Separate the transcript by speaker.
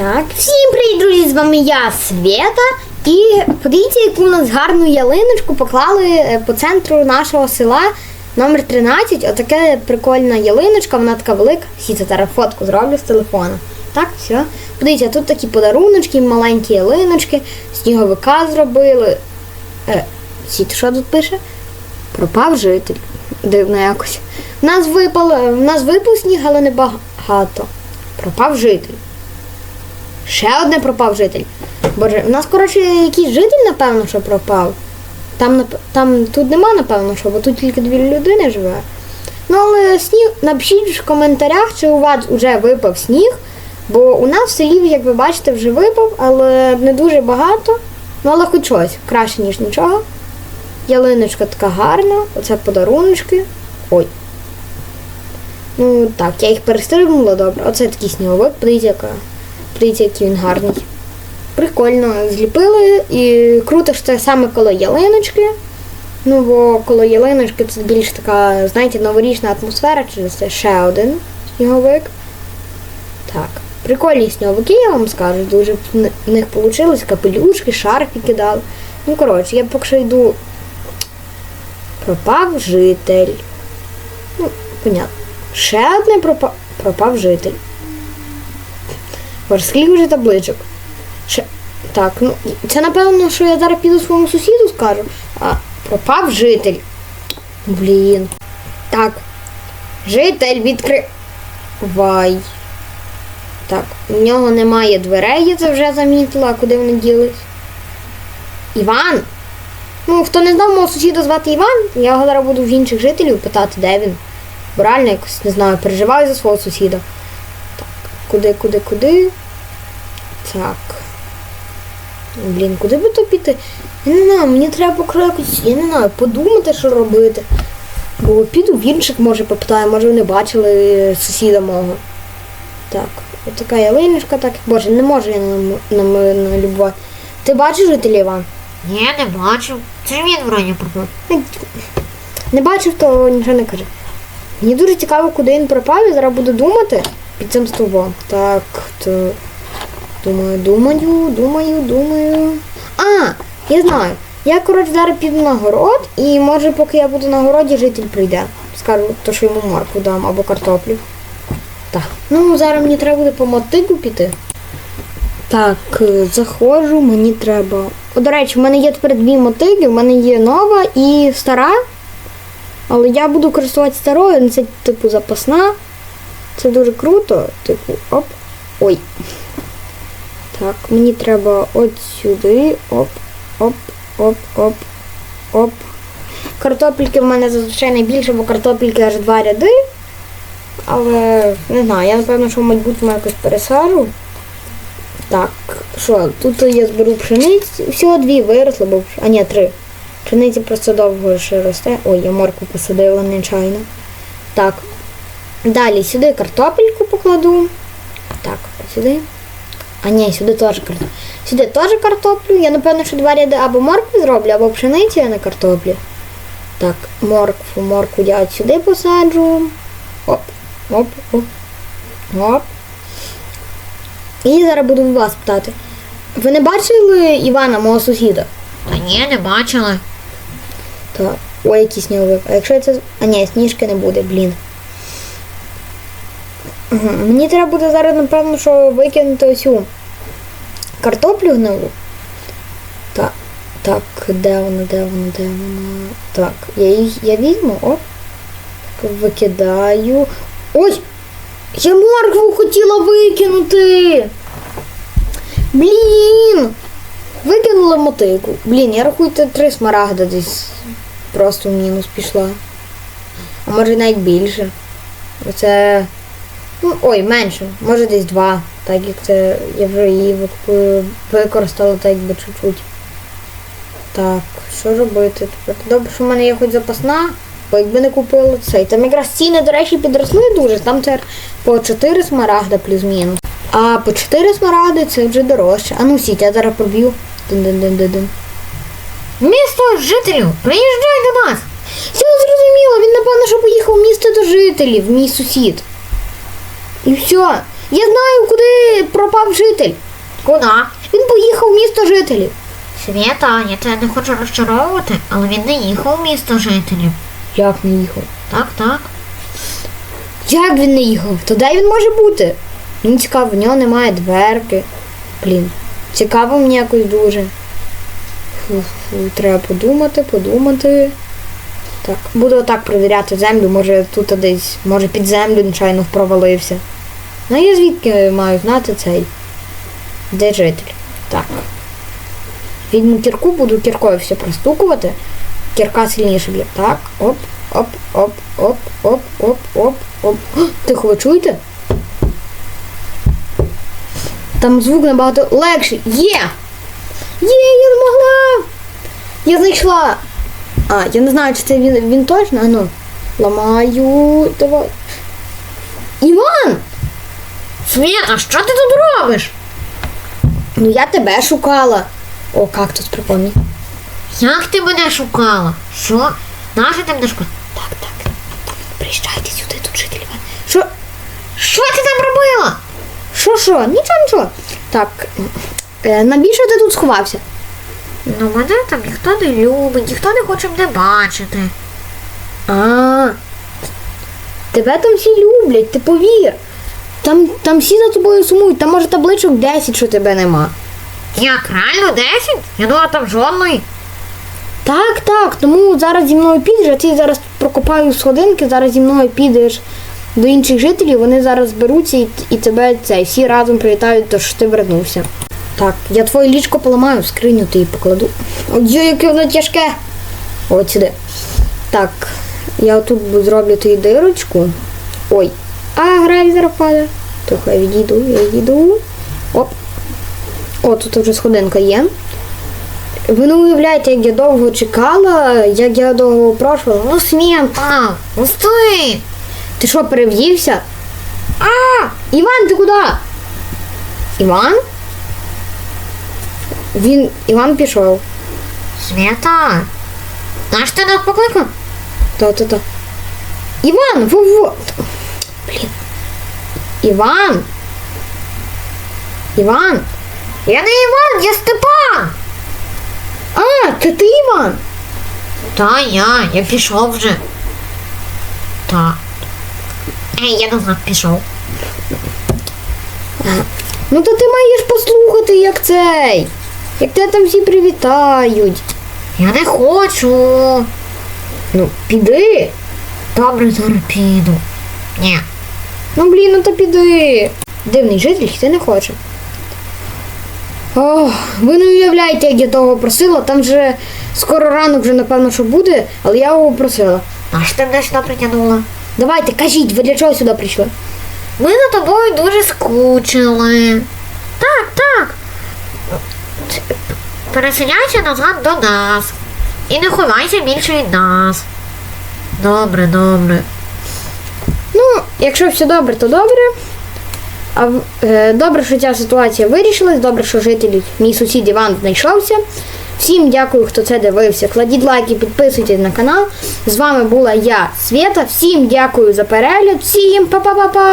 Speaker 1: Так, всім привіт, друзі! З вами я, Свята. І подивіться, яку у нас гарну ялиночку поклали е, по центру нашого села номер 13. Отака прикольна ялиночка, вона така велика. Всі це зараз фотку зроблю з телефона. Так, все. Подивіться, тут такі подаруночки, маленькі ялиночки, сніговика зробили. Е, сіть, що тут пише? Пропав житель. Дивно якось. У нас випало, в нас випав сніг, але не багато. Пропав житель. Ще одне пропав житель. Боже, у нас, коротше, якийсь житель, напевно, що пропав. Там, там тут нема, напевно, що, бо тут тільки дві людини живе. Ну, але сніг, напишіть в коментарях, чи у вас вже випав сніг. Бо у нас в селі, як ви бачите, вже випав, але не дуже багато. Ну, але хоч щось, краще, ніж нічого. Ялиночка така гарна, оце подаруночки. Ой. Ну так, я їх перестрибнула добре. Оце такий сніговик, яка. Подивіться, який він гарний. Прикольно зліпили і круто, що це саме коло ялиночки. Ну, бо коло ялиночки це більш така, знаєте, новорічна атмосфера, через це ще один сніговик. Так, прикольні сніговики, я вам скажу. Дуже в них вийшло капелюшки, шарфі кидали. Ну, коротше, я поки що йду. Пропав житель. Ну, понятно. Ще одне пропав, пропав житель. Боже, скільки вже табличок. Ще... Так, ну це напевно, що я зараз піду своєму сусіду скажу. А пропав житель. Блін. Так. Житель відкривай. Так, у нього немає дверей, я це вже замітила, куди вони ділись? Іван. Ну, хто не знав мого сусіда звати Іван, я зараз буду в інших жителів питати, де він. Бо реально якось не знаю, переживаю за свого сусіда. Так, куди, куди, куди? Так. Блін, куди би то піти? Я не знаю, мені треба поки я не знаю, подумати, що робити. Бо піду в інших, може, попитаю, може вони бачили сусіда мого. Так, отака ялиночка, так. Боже, не можу я на, на, налюбувати. Ти бачиш жителя Іван?
Speaker 2: Ні, не бачив. Це ж він вроді пропав.
Speaker 1: Не бачив, то нічого не каже. Мені дуже цікаво, куди він пропав, я зараз буду думати під цим стовбом. Так, то. Думаю, думаю, думаю, думаю. А, я знаю. Я, коротше, зараз піду на город, і може, поки я буду на городі, житель прийде. Скажу, то що йому морку дам або картоплю. Так. Ну, зараз мені треба буде по мотику піти. Так, е, заходжу, мені треба. О, до речі, в мене є тепер дві мотиги, в мене є нова і стара. Але я буду користуватися старою, це типу запасна. Це дуже круто. Типу, оп. Ой. Так, мені треба от сюди. Оп, оп, оп, оп, оп. Картопельки в мене зазвичай найбільше, бо картопельки аж два ряди. Але не знаю, я напевно, що в майбутньому якось пересажу. Так, що, тут я зберу пшениці. Всього дві виросли, бо а ні, три. Пшениця просто довго ще росте. Ой, я морку посадила нечайно. Так. Далі сюди картопельку покладу. Так, сюди. А ні, сюди теж картоплю. Сюди теж картоплю. Я напевно, що два ряди або моркви зроблю, або пшеницю, а не картоплю. Так, моркву, моркву я от сюди посаджу. Оп, оп, оп. Оп. І зараз буду вас питати. Ви не бачили Івана, мого сусіда?
Speaker 2: Та ні, не бачила.
Speaker 1: Так. Ой, який сніговик. А якщо це. А ні, сніжки не буде, блін. Мені треба буде зараз, напевно, що викинути оцю картоплю гнилу. Так. Так, де вона, де вона, де вона? Так, я її я візьму. Так, Викидаю. Ой! Я моркву хотіла викинути. Блін! Викинула мотику. Блін, я рахуйте три смарагда десь просто в мінус пішла. А може навіть більше. Оце. Ну, ой, менше, може десь два. Так як це я вже її використала так якби чуть-чуть. Так, що робити тепер? Добре, що в мене є хоч запасна, бо якби не купила цей. Там якраз ціни, до речі, підросли дуже. Там це по 4 смарагда плюс-мінус. А по 4 смарагди це вже дорожче. А ну сіть, я зараз проб'ю. Дин-дин-дин-дин-дин.
Speaker 2: Місто жителів, приїжджай до нас.
Speaker 1: Все зрозуміло, він напевно, що поїхав в місто до жителів, мій сусід. І все. Я знаю, куди пропав житель.
Speaker 2: Куди?
Speaker 1: Він поїхав в місто жителів.
Speaker 2: Свята, я тебе не хочу розчаровувати, але він не їхав в місто жителів.
Speaker 1: Як не їхав?
Speaker 2: Так, так.
Speaker 1: Як він не їхав? То де він може бути? Мені цікаво, в нього немає дверки. Блін. Цікаво мені якось дуже. Фу-фу, треба подумати, подумати. Так, буду отак перевіряти землю, може тут десь, може під землю нечайно провалився. Ну я звідки маю знати цей? Де житель? Так. Візьму кірку, буду кіркою все простукувати. Кірка сильніше б'є. Так, оп, оп, оп, оп, оп, оп, оп, оп. О, Тихо, ви чуєте? Там звук набагато легший. Є! Є, я змогла! Я знайшла. А, я не знаю, чи це він, він точно. А ну. Ламаю. Давай. Іван!
Speaker 2: Свята, що ти тут робиш?
Speaker 1: Ну я тебе шукала. О, кактус прикольний.
Speaker 2: Як ти мене шукала? Що? Наша ти мене шукала?
Speaker 1: Так, так. Приїжджайте сюди, тут житель Іван. Що?
Speaker 2: Що ти там робила?
Speaker 1: Що, що? Нічого, нічого. Так. Е, навіщо ти тут сховався?
Speaker 2: Ну, мене там ніхто не любить, ніхто не хоче мене бачити.
Speaker 1: А. Тебе там всі люблять, ти повір. Там, там всі за тобою сумують, там може табличок 10, що тебе нема.
Speaker 2: Як, реально 10? Я думала там жодної.
Speaker 1: Так, так, тому зараз зі мною підеш, а ти зараз прокопаю сходинки, зараз зі мною підеш до інших жителів, вони зараз зберуться і, і тебе це, всі разом привітають, то що ти вернувся. Так, я твоє ліжко поламаю, в скриню ти її покладу. Ой, яке воно тяжке. От сюди. Так, я отут зроблю тобі дирочку. Ой. А, гравій зараз падає. Трохи я відійду, я відійду. Оп. О, тут вже сходинка є. Ви не уявляєте, як я довго чекала, як я довго прошувала. Ну, смієм.
Speaker 2: А, пусти!
Speaker 1: Ти що, перев'ївся? А! Іван, ти куди? Іван? Він. Іван пішов.
Speaker 2: Свята! Наш ти нас покликав?
Speaker 1: Та-та-та. Іван, во-во. Блін. Іван. Іван.
Speaker 2: Я не Іван, я Степан!
Speaker 1: А, це ти Іван?
Speaker 2: Та я, я пішов вже. Та. Ей, я назад пішов.
Speaker 1: Ну то ти маєш послухати, як цей. Як тебе там всі привітають.
Speaker 2: Я не хочу.
Speaker 1: Ну, піди.
Speaker 2: Добре, зараз піду. Ні.
Speaker 1: Ну блін, ну то піди. Дивний житель йти не хоче. Ох, ви не уявляєте, як я того просила. Там вже скоро ранок вже напевно, що буде, але я його просила.
Speaker 2: Наш ти мене сюди притягнула?
Speaker 1: Давайте, кажіть, ви для чого сюди прийшли?
Speaker 2: Ми за тобою дуже скучили. Так, так. Переселяйся назад до нас. І не ховайся більше від нас. Добре, добре.
Speaker 1: Ну, якщо все добре, то добре. А е, добре, що ця ситуація вирішилась, добре, що житель, мій сусід Іван знайшовся. Всім дякую, хто це дивився. Кладіть лайки, підписуйтесь на канал. З вами була я, Свята. Всім дякую за перегляд. Всім па-па-па-па!